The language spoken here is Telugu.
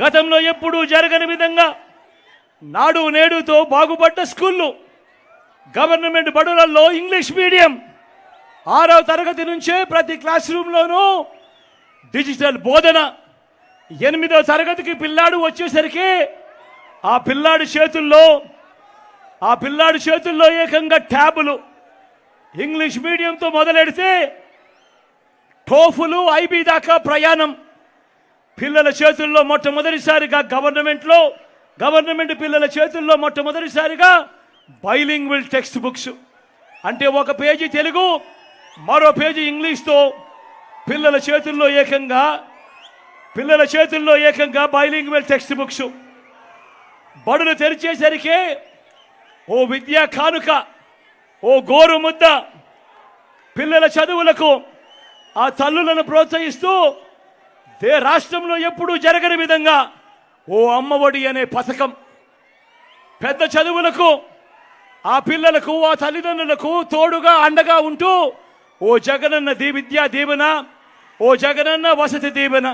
గతంలో ఎప్పుడూ జరగని విధంగా నాడు నేడుతో బాగుపడ్డ స్కూళ్ళు గవర్నమెంట్ బడులలో ఇంగ్లీష్ మీడియం. ఆరవ తరగతి నుంచే ప్రతి క్లాస్ రూమ్లోనూ డిజిటల్ బోధన. ఎనిమిదో తరగతికి పిల్లాడు వచ్చేసరికి ఆ పిల్లాడి చేతుల్లో ఆ పిల్లాడి చేతుల్లో ఏకంగా ట్యాబులు. ఇంగ్లీష్ మీడియంతో మొదలెడితే టోఫులు ఐబీ దాకా ప్రయాణం. పిల్లల చేతుల్లో మొట్టమొదటిసారిగా గవర్నమెంట్లో గవర్నమెంట్ పిల్లల చేతుల్లో మొట్టమొదటిసారిగా బైలింగ్విల్ టెక్స్ట్ బుక్స్ అంటే ఒక పేజీ తెలుగు మరో పేజీ ఇంగ్లీష్తో పిల్లల చేతుల్లో ఏకంగా పిల్లల చేతుల్లో ఏకంగా బైలింగ్వెల్ టెక్స్ట్ బుక్స్ బడులు తెరిచేసరికి ఓ విద్యా కానుక ఓ గోరు ముద్ద పిల్లల చదువులకు ఆ తల్లులను ప్రోత్సహిస్తూ రాష్ట్రంలో ఎప్పుడూ జరగని విధంగా ఓ అమ్మఒడి అనే పథకం పెద్ద చదువులకు ఆ పిల్లలకు ఆ తల్లిదండ్రులకు తోడుగా అండగా ఉంటూ ఓ జగనన్న దీ విద్యా దీవెన ఓ జగనన్న వసతి దీవెన.